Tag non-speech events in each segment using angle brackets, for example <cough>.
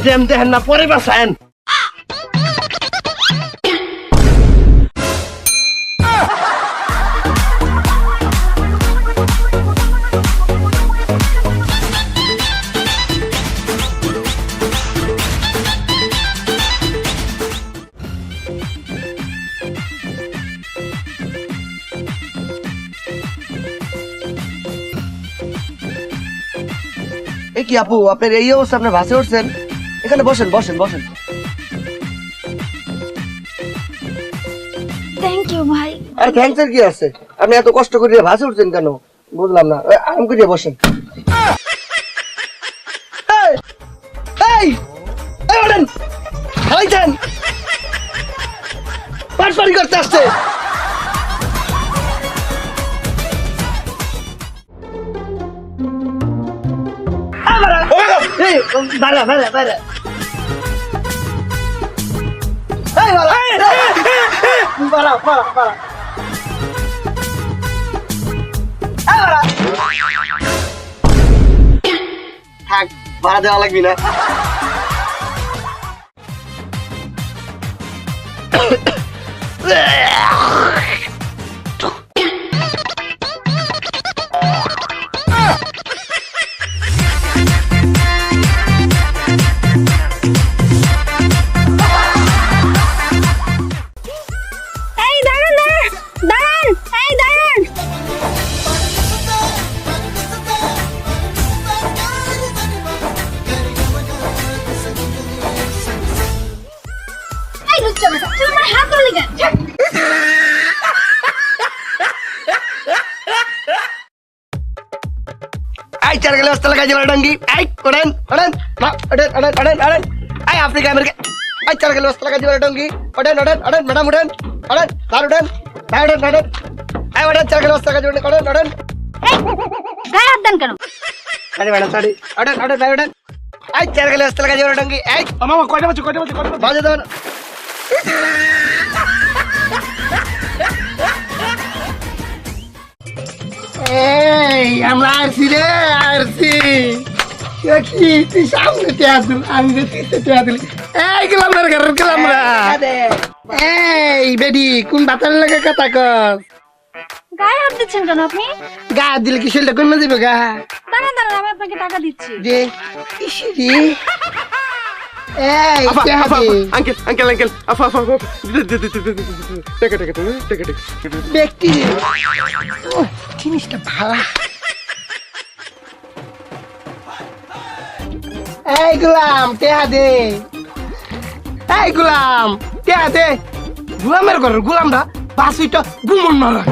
পরে মেসেম দেখেন না পরে বাসায়েন এ কি আপু আপনার এই অবস্থা আপনি ভাসে উঠছেন এখানে বসেন বসেন বসেন। থ্যাংক ইউ ভাই। আরে থ্যাংকস এর কি আছে? আপনি এত কষ্ট করে ভাসে উঠছেন কেন? বুঝলাম না। আরাম করে বসেন। এই, এই এই ওঠেন। পাটপাড়ি করতে আসছে। থাক ভাড়া দেওয়া লাগবি না গেলে অস্তালা কাজে ডাঙ্গি এই ওড়েন ওড়েন ওড়েন ওড়েন ওড়েন ওড়েন এই আফ্রিকা আমেরিকা এই চার গেলে অস্তালা কাজে ডাঙ্গি ওড়েন ওড়েন ওড়েন ম্যাডাম ওড়েন ওড়েন স্যার ওড়েন ভাই ওড়েন ওড়েন এই ওড়েন চার গেলে অস্তালা কাজে ওড়েন ওড়েন ওড়েন গায়ে হাত দেন কেন সারি ম্যাডাম সারি ওড়েন ওড়েন ভাই ওড়েন এই চার গেলে অস্তালা কাজে ডাঙ্গি এই মামা কয়টা বাজে কয়টা বাজে কয়টা বাজে বাজে এই আমরা আসছি রে আসছি কি তুই সামনে দিল আমি টেয়া দিল। এই গেলাম না ঘর গেলাম না এই বেডি কোন বাতার লাগে কথা কর গায়ে হাত দিচ্ছেন কেন আপনি? গা দিলে কি শরীরটা কমে যাবে গা? দাঁড়ান দাঁড়ান আমি আপনাকে টাকা দিচ্ছি। <laughs> এই আঙ্কেল আঙ্কেল আঙ্কেল আফা আফা টাকা টাকা টাকা টাকা ব্যক্তি। জিনিসটা ভালো। এই গুলাম টেহা দে। এই গুলাম টেহা দে। গুলামের ঘর গুলামটা বাসুইটা গুমন মারা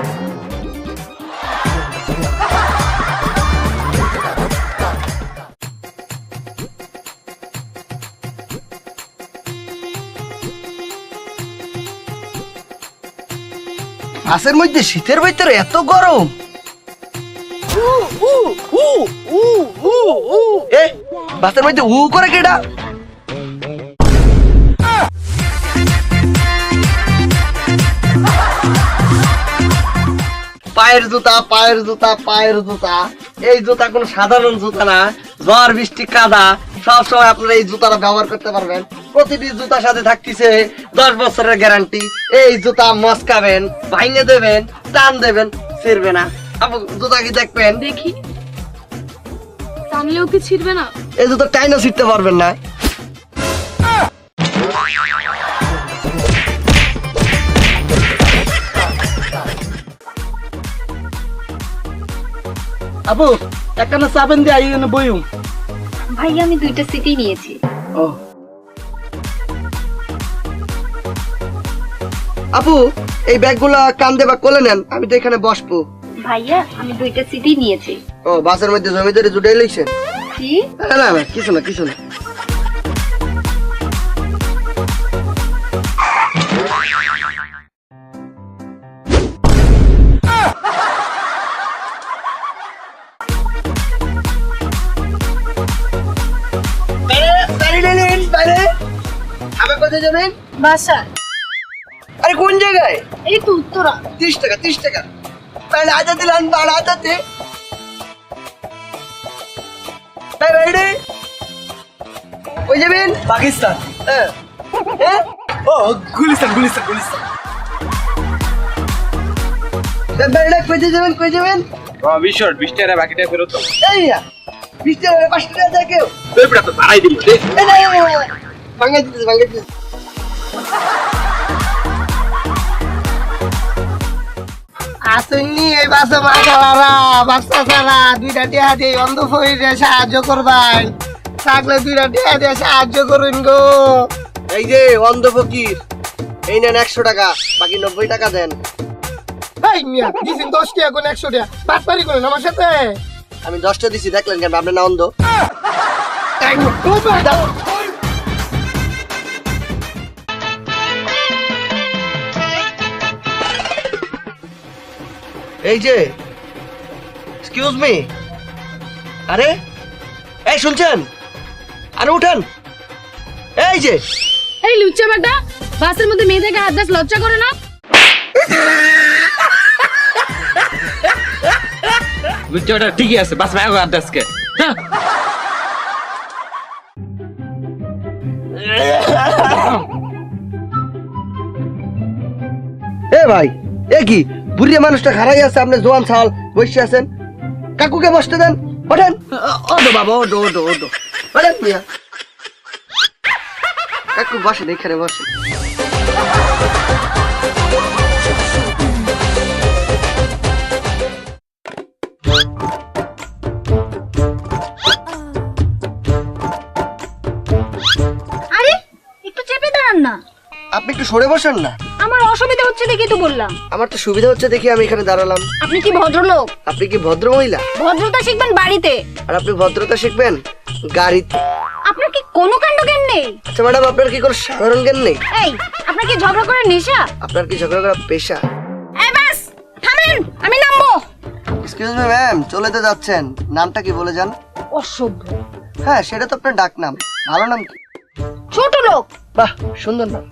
বাসের মধ্যে শীতের ভিতরে এত গরম। এ বাসের মধ্যে উ করে কেডা? পায়ের জুতা পায়ের জুতা পায়ের জুতা। এই জুতা কোনো সাধারণ জুতা না। ঝড় বৃষ্টি কাদা। সব সময় আপনারা এই জুতাটা ব্যবহার করতে পারবেন। প্রতিটি জুতার সাথে থাকতেছে দশ বছরের গ্যারান্টি এই জুতা মস্কাবেন ভাঙে দেবেন টান দেবেন ছিড়বে না। আপু জুতা কি দেখবেন? দেখি। টানলেও কি ছিড়বে না? এই জুতো টাইনও ছিটতে পারবেন না। আপু একটা না চাবেন দিয়ে আই বইম ভাই আমি দুইটা সিটি নিয়েছি। ও। আপু এই ব্যাগগুলো কান্দে বা কোলে নেন আমি তো এখানে বসবো। ভাইয়া আমি দুইটা সিটি নিয়েছি। ও বাসের মধ্যে জমিদারি জুটাই লিখছেন কি? না না না কিছু না কিছু না। আবার কোথায় যাবেন বাসা। আরে কোন জায়গায়? এই তো উত্তরা। তিরিশ টাকা তিরিশ টাকা। তাহলে আজা দিলাম বাড়া আজাতে তাই বাইরে? কই যাবেন? পাকিস্তান। হ্যাঁ। হ্যাঁ? ও গুলিস্তান গুলিস্তান গুলিস্তান। ব্যাপারটা কই যাবেন কই যাবেন? বিশ শর্ট বিশ টাকা বাকিটা ফেরত এই না। বিশ টাকা পাঁচ টাকা দেয় কেউ। তোর পেটা তো বাড়াই দিল রে এই না, এই না, এই না। ভাঙাই দিতেছে ভাঙাই দিতেছে আসেননি এই বাসে মাথালারা বাচ্চা ছাড়া দুইটা টিয়া দিয়ে অন্ধ সাহায্য করবাই। থাকলে দুইটা টিয়া দিয়ে সাহায্য করুন গো। এই যে অন্ধ ফকির এই নেন একশো টাকা বাকি নব্বই টাকা দেন। এই মিয়া দিছেন দশ টাকা কোন একশো টাকা বাদ পারি করেন আমার সাথে। আমি দশটা দিছি, দেখলেন কেন? আপনি না অন্ধ। এই যে এক্সকিউজ মি আরে, এই শুনছেন? আরে উঠেন। এই যে। এই লুচ্চা বেটা, বাসের মধ্যে মেয়েদেরকে হাত দাস লজ্জা করে না? বুঝছ ওটা ঠিকই আছে বাস ভাই আর দাসকে হ্যাঁ। এ ভাই এ কি? বুড়িয়া মানুষটা খারাই আছে আপনি জোয়ান ছাল বসে আছেন। কাকুকে বসতে দেন ওঠেন। ওডো বাবা ওডো ওডো ওডো ওঠেন মিয়া। কাকু বসেন এখানে বসেন। একটু সরে বসেন না। আমার অসুবিধা হচ্ছে দেখি তো বললাম। আমার তো সুবিধা হচ্ছে দেখি আমি এখানে দাঁড়ালাম। আপনি কি ভদ্রলোক? আপনি কি ভদ্র মহিলা ভদ্রতা শিখবেন বাড়িতে। আর আপনি ভদ্রতা শিখবেন গাড়িতে। আপনার কি কোনো কাণ্ড জ্ঞান নেই? আচ্ছা ম্যাডাম আপনার কি কোনো সাধারণ জ্ঞান নেই? এই আপনার কি ঝগড়া করার নেশা? আপনার কি ঝগড়া করার পেশা? এই বাস থামেন আমি নামবো। এক্সকিউজ মি ম্যাম চলে তো যাচ্ছেন। নামটা কি বলে যান? অসভ্য। হ্যাঁ সেটা তো আপনার ডাক নাম ভালো নাম কি? ছোট লোক। বাহ সুন্দর নাম।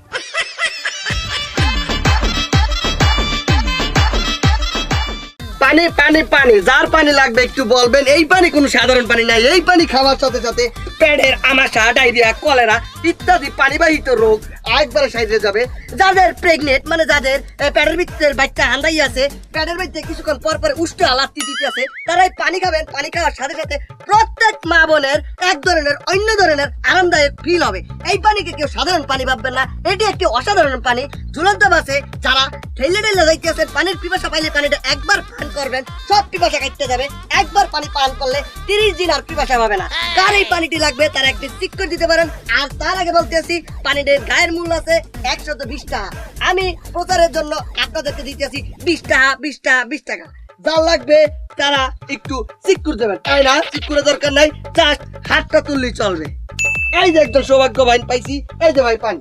পানি পানি পানি, যার পানি লাগবে একটু বলবেন। এই পানি কোনো সাধারণ পানি নাই, এই পানি খাওয়ার সাথে সাথে পেটের আমাশা ডায়রিয়া কলেরা ইত্যাদি পানিবাহিত রোগ একবারে সাইডে যাবে। যাদের প্রেগনেন্ট মানে যাদের পেটের ভিতরের বাচ্চা হান্দাই আছে, পেটের ভিতরে কিছুক্ষণ পর পর উষ্ঠ আলাত্তি দিতে আছে তারা এই পানি খাবেন। পানি খাওয়ার সাথে সাথে প্রত্যেক মা বোনের এক ধরনের, অন্য ধরনের আরামদায়ক ফিল হবে। এই পানিকে কেউ সাধারণ পানি ভাববেন না, এটি একটি অসাধারণ পানি। ঝুলন্ত বাসে যারা ঠেলে ঠেলে যাইতেছেন পানির পিপাসা পাইলে পানিটা একবার পান করবেন, সব পিপাসা কাটতে যাবে। একবার পানি পান করলে তিরিশ দিন আর পিপাসা পাবে না। কার এই পানিটি লাগবে, তারা একটি চিক করে দিতে পারেন। আর তার আগে বলতেছি পানিটির গায়ের মূল্য আছে একশত বিশ টাকা। আমি প্রচারের জন্য আপনাদেরকে দিতেছি বিশ টাকা বিশ টাকা বিশ টাকা। যার লাগবে, তারা একটু চিক করে দেবেন। তাই না? চিক করে দরকার নাই জাস্ট হাতটা তুললেই চলবে। এই যে একদম সৌভাগ্য বাইন পাইছি, এই যে ভাই পানি।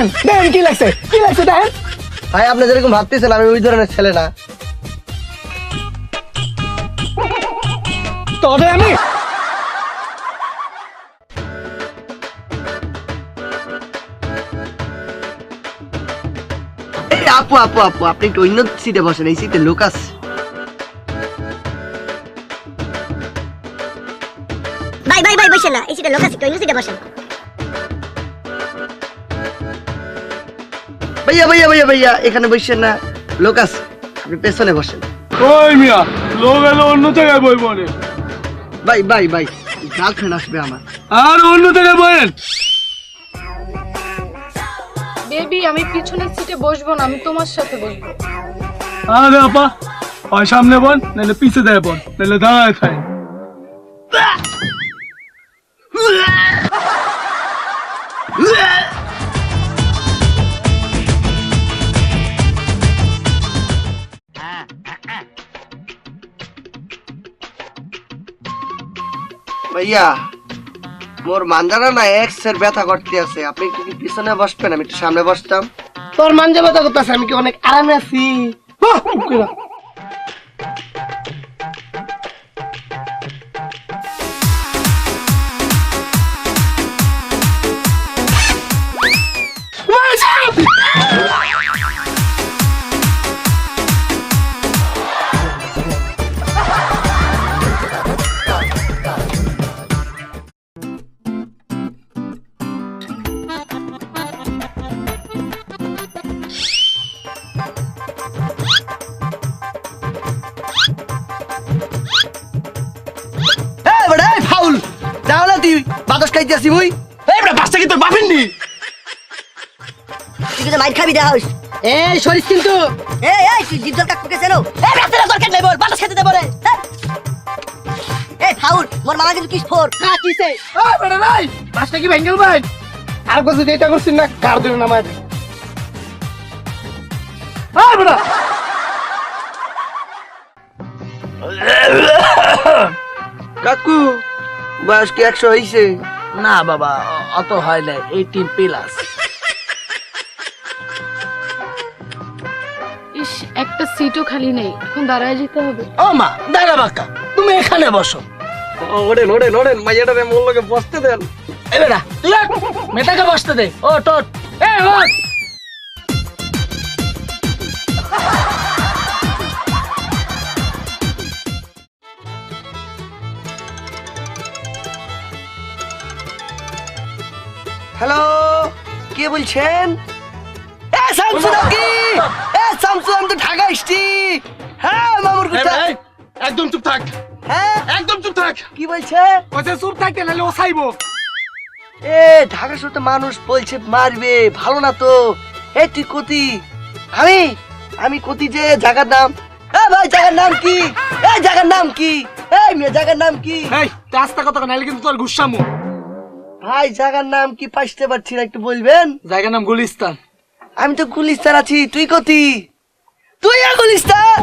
লন দেন দেন কি লাগছে? কি লাগছে দেন? ভাই আপনি যেরকম ভাবতেছেন আমি ওই ধরনের ছেলে না। তবে আমি আপু আপু আপু আপনি একটু অন্য সিটে বসেন এই সিটে লোক আছে। ভাই ভাই ভাই বসে না এই সিটে লোক আছে কেউ সিটে বসেন। ভাইয়া ভাইয়া ভাইয়া ভাইয়া এখানে বসেন না। লোক আছে আপনি পেছনে বসেন। ওই মিয়া? লোক এলো অন্য জায়গায় বই বলে ভাই ভাই ভাই গার্লফ্রেন্ড আসবে আমার। আর অন্য জায়গায় বলেন বেবি আমি পিছনের সিটে বসবো না আমি তোমার সাথে বসবো। আরে আপা হয় সামনে বল নাহলে পিছে দেয় বল নাহলে দাঁড়ায় খায় ভাইয়া, মোর মানজারা না এক্সের ব্যথা করতে আছে। আপনি কি পিছনে বসবেন? আমি একটু সামনে বসতাম। তোর মাঞ্জা ব্যথা করতেছে, আমি কি অনেক আরামে আছি? বাতাস খাইতে আসি বই? এই বেটা বাসটা কি তোর বাপের নি। তুই কিন্তু মাইর খাবি দেখাস? এই সরিস কিন্তু। এই এই তুই জিদ্দল কাকুকে চেনো? এই রাতের দরকার নেই বল বাতাস খেতে দে বলে। এই ফাউল মোর মামা কিন্তু কিস ফোর। হ্যাঁ কিসে? ওই বেটা ভাই বাসটা কি ভেঙ্গেল ভাই আর কিছু যেটা করছিস না কার দিন নামায় দে। ওই বেটা। কাকু বয়স কি একশো হয়েছে না বাবা অত হয় না এইটিন প্লাস ইস একটা সিটও খালি নেই এখন দাঁড়ায় যেতে হবে। ও মা দাঁড়া বাক্কা তুমি এখানে বসো। ওড়েন ওড়েন ওড়েন মাইয়াটারে মোল্লকে বসতে দেন। মেটাকে বেটা তুই মেয়েটাকে বসতে দে। ও টোট এ ওঠ হ্যালো কে বলছেন? এ শামসু নাকি এ শামসু আমি তো ঢাকা এসছি। হ্যাঁ মামুর কুত্তা। একদম চুপ থাক। হ্যাঁ? একদম চুপ থাক। কি বলছে? ওই চুপ থাকতে নাহলে ও চাইব এ ঢাকা শহরে মানুষ বলছে মারবে ভালো না তো। এ তুই কতি? আমি? আমি কতি যে জায়গার নাম। এ ভাই জায়গার নাম কি? এ জায়গার নাম কি? এই মেয়ে জায়গার নাম কি? এই রাস্তা কথা নাহলে কিন্তু তোর গুসামু ভাই জায়গার নাম কি পাইতে পারছি না একটু বলবেন? জায়গার নাম গুলিস্তান। আমি তো গুলিস্তান আছি তুই কতি তুই আর গুলিস্তান?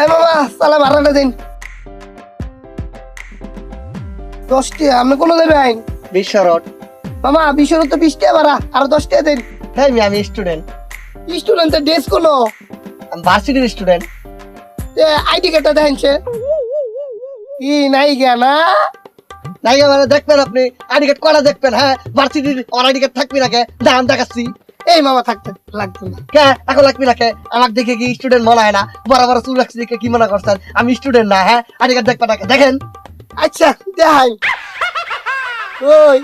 এই বাবা তাহলে ভাড়াটা দিন। দশটি আপনি কোনো দেবেন বিশ্বরট মামা বিশের তো বিশ টাকা ভাড়া আর দশ টাকা দিন। হ্যাঁ আমি স্টুডেন্ট স্টুডেন্টের ড্রেস কোনো আমি ভার্সিটির স্টুডেন্ট আইডি কার্ডটা দেন সে কি নাই না? নাই মানে দেখবেন আপনি আইডি কার্ড করা দেখবেন হ্যাঁ? ভার্সিটির অন আইডি কার্ড থাকবি কে দাম দেখাচ্ছি। এই মামা থাকতে লাগতো না। কে? এখন লাগবি না কে আমাকে দেখে কি স্টুডেন্ট মনে হয় না? বড় বড় চুল রাখছি দেখে কি মনে করছেন? আমি স্টুডেন্ট না হ্যাঁ? আইডি কার্ড দেখবেন? দেখেন। আচ্ছা দেখাই। ওই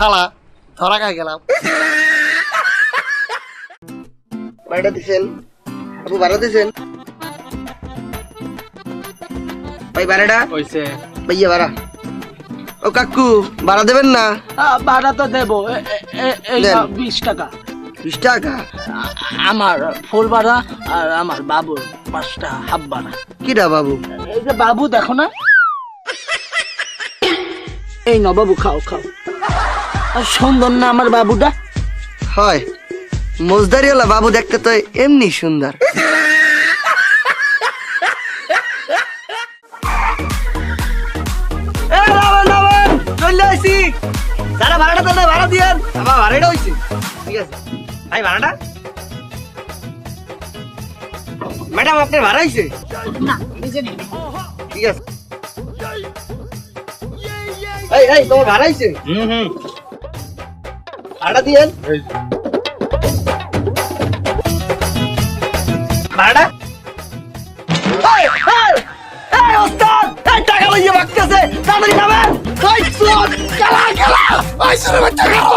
শালা ধরা খাই গেলাম। বাড়িটা দিছেন? আপু ভাড়া দিছেন? ভাই ভাড়াটা? ভাইয়া ভাড়া। ও কাকু ভাড়া দেবেন না? ভাড়া তো দেবো। বিশ টাকা। বিশ টাকা? আমার ফুল ভাড়া আর আমার বাবুর পাঁচটা হাফ ভাড়া। কিরা বাবু? এই যে বাবু দেখো না। এই না বাবু খাও খাও। আর সুন্দর না আমার বাবুটা হয় মোজদারিওয়ালা বাবু দেখতে তো এমনি সুন্দর। যারা ভাড়াটা ভাড়া দিয়েন। আমার ভাড়াটা হইছে। ঠিক আছে। ভাই, ভাড়াটা? ম্যাডাম আপনার ভাড়া হয়েছে ঠিক আছে এই এই তোমার ভাড়া হয়েছে ভাড়া দিয়েন। ভাড়া টাকা লইয়ে ভাগতেছে, তাড়াতাড়ি খাবেন। খেলা, খেলো।